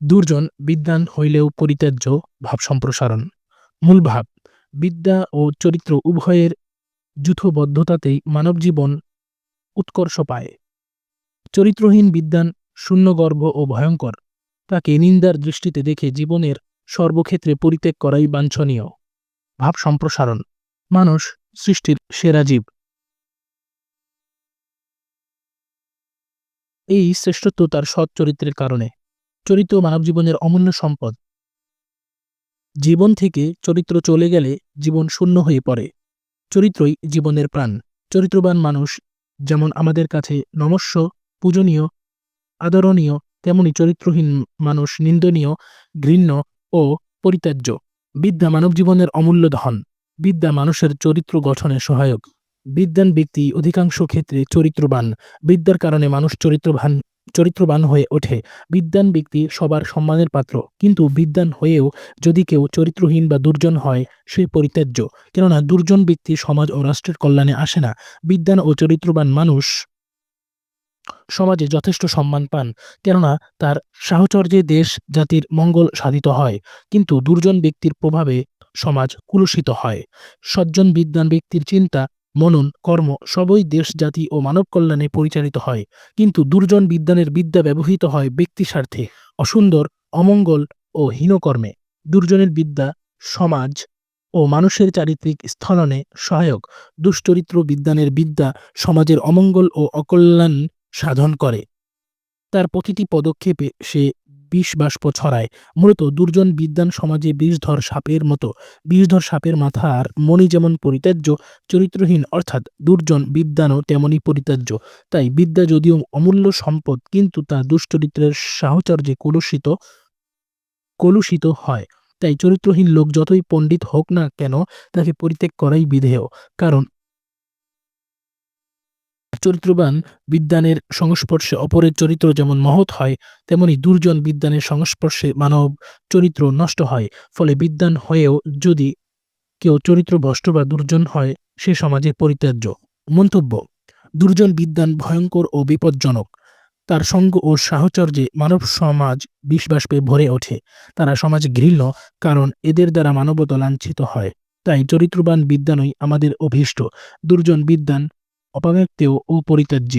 দুর্জন বিদ্যান হইলেও পরিত্যাজ্য, ভাব সম্প্রসারণ। মূল ভাব, বিদ্যা ও চরিত্র উভয়ের যূথবদ্ধতাতেই মানবজীবন উৎকর্ষ পায়। চরিত্রহীন বিদ্বান শূন্যগর্ভ ও ভয়ঙ্কর, তাকে নিন্দার দৃষ্টিতে দেখে জীবনের সর্বক্ষেত্রে পরিত্যাগ করাই বাঞ্ছনীয়। ভাব সম্প্রসারণ, মানুষ সৃষ্টির সেরা জীব। এই শ্রেষ্ঠত্ব তার সৎ চরিত্রের কারণে। চরিত্র মানব জীবনের অমূল্য সম্পদ। জীবন থেকে চরিত্র চলে গেলে জীবন শূন্য হয়ে পড়ে। চরিত্রই জীবনের প্রাণ। চরিত্রবান মানুষ যেমন আমাদের কাছে নমস্য, পূজনীয়, আদরণীয়, তেমনি চরিত্রহীন মানুষ নিন্দনীয়, ঘৃণ্য ও পরিত্যাজ্য। বিদ্যা মানব জীবনের অমূল্য ধন। বিদ্যা মানুষের চরিত্র গঠনে সহায়ক। বিদ্যান ব্যক্তি অধিকাংশ ক্ষেত্রে চরিত্রবান। বিদ্যার কারণে মানুষ চরিত্রবান চরিত্রবান হয়ে ওঠে। বিদ্যান ব্যক্তি সবার সম্মানের পাত্র। কিন্তু বিদ্যান হয়েও যদি কেউ চরিত্রহীন বা দুর্জন হয়, সে পরিত্যাজ্য। কেননা দুর্জন ব্যক্তি সমাজ ও রাষ্ট্রের কল্যাণে আসে না। বিদ্যান ও চরিত্রবান মানুষ সমাজে যথেষ্ট সম্মান পান। কেননা তার সাহচর্যে দেশ জাতির মঙ্গল সাধিত হয়। কিন্তু দুর্জন ব্যক্তির প্রভাবে সমাজ কুলুষিত হয়। সজ্জন বিদ্যান ব্যক্তির চিন্তা মনন, কর্ম সবই দেশ, জাতি ও মানব কল্যাণে পরিচালিত হয়। কিন্তু দুর্জন বিদ্যানের বিদ্যা ব্যবহৃত হয় ব্যক্তি স্বার্থে, অসুন্দর, অমঙ্গল ও হীনকর্মে। দুর্জনের বিদ্যা সমাজ ও মানুষের চারিত্রিক স্থলনে সহায়ক। দুশ্চরিত্র বিদ্যানের বিদ্যা সমাজের অমঙ্গল ও অকল্যাণ সাধন করে। তার প্রতিটি পদক্ষেপে সে বিষ বাষ্প ছড়ায়। মূলত দুর্জন বিদ্যান সমাজে বিষধর সাপের মতো। বিষধর সাপের মাথার মণি যেমন পরিত্যাজ্য, চরিত্রহীন অর্থাৎ দুর্জন বিদ্যানও তেমনই পরিত্যাজ্য। তাই বিদ্যা যদিও অমূল্য সম্পদ, কিন্তু তা দুশ্চরিত্রের সাহচর্যে কলুষিত কলুষিত হয়। তাই চরিত্রহীন লোক যতই পণ্ডিত হোক না কেন, তাকে পরিত্যাগ করাই বিধেয়। কারণ চরিত্রবান বিদ্যানের সংস্পর্শে অপরের চরিত্র যেমন মহৎ হয়, তেমনি দুর্জন বিদ্যানের সংস্পর্শে মানব চরিত্র নষ্ট হয়। ফলে বিদ্যান হয়েও যদি কেউ চরিত্র ভ্রষ্ট বা দুর্জন হয়, সে সমাজের পরিত্যাজ্য। মন্তব্য, দুর্জন বিদ্যান ভয়ঙ্কর ও বিপজ্জনক। তার সঙ্গ ও সাহচর্যে মানব সমাজ বিশ্বাসপে ভরে ওঠে। তারা সমাজ ঘৃণ্য, কারণ এদের দ্বারা মানবতা লাঞ্ছিত হয়। তাই চরিত্রবান বিদ্যানই আমাদের অভীষ্ট। দুর্জন বিদ্যান অপব্যক্তেও ও পরিত্যাজ্য